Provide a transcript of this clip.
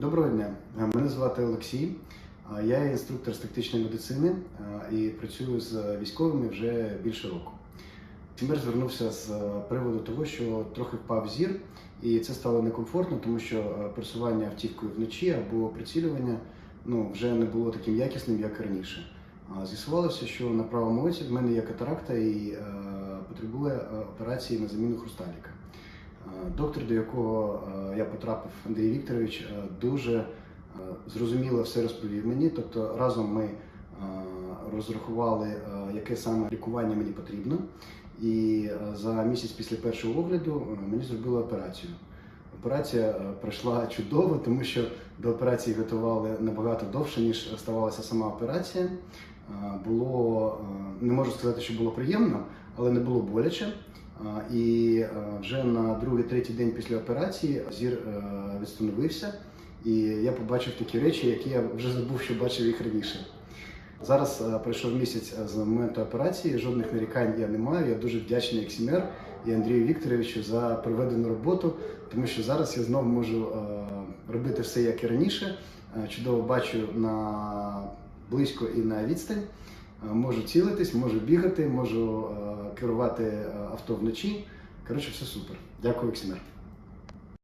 Доброго дня, Е, мене звати Олексій. Е, Я інструктор з тактичної медицини е, і працюю з військовими вже більше року. Тимер звернувся з приводу того, що трохи впав зір, і це стало некомфортно, тому що пересування автівкою вночі або прицілювання ну, вже не було таким якісним, як раніше. З'ясувалося, що на правому оці в мене є катаракта і потребує операції на заміну хрусталіка. Е, Доктор, до якого е, я потрапив, Андрій Вікторович, е, дуже зрозуміло все розповів мені. Тобто разом ми розрахували, яке саме лікування мені потрібно. І за місяць після першого огляду мені зробили операцію. Операція пройшла чудово, тому що до операції готували набагато довше, ніж ставалася сама операція. Було не можу сказати, що було приємно, але не було боляче. І е, вже на другий-третій день після операції зір е, відстановився, і я побачив такі речі, які я вже забув, що бачив їх раніше. Зараз е, пройшов місяць з моменту операції, жодних нарікань я не маю. Я дуже вдячний Ексімер і Андрію Вікторовичу за проведену роботу, тому що зараз я знову можу робити все як і раніше. Чудово бачу на близько і на відстань. Е, Можу цілитись, можу бігати, можу е, керувати е, авто вночі. Коротше, все супер. Дякую, Ексімер.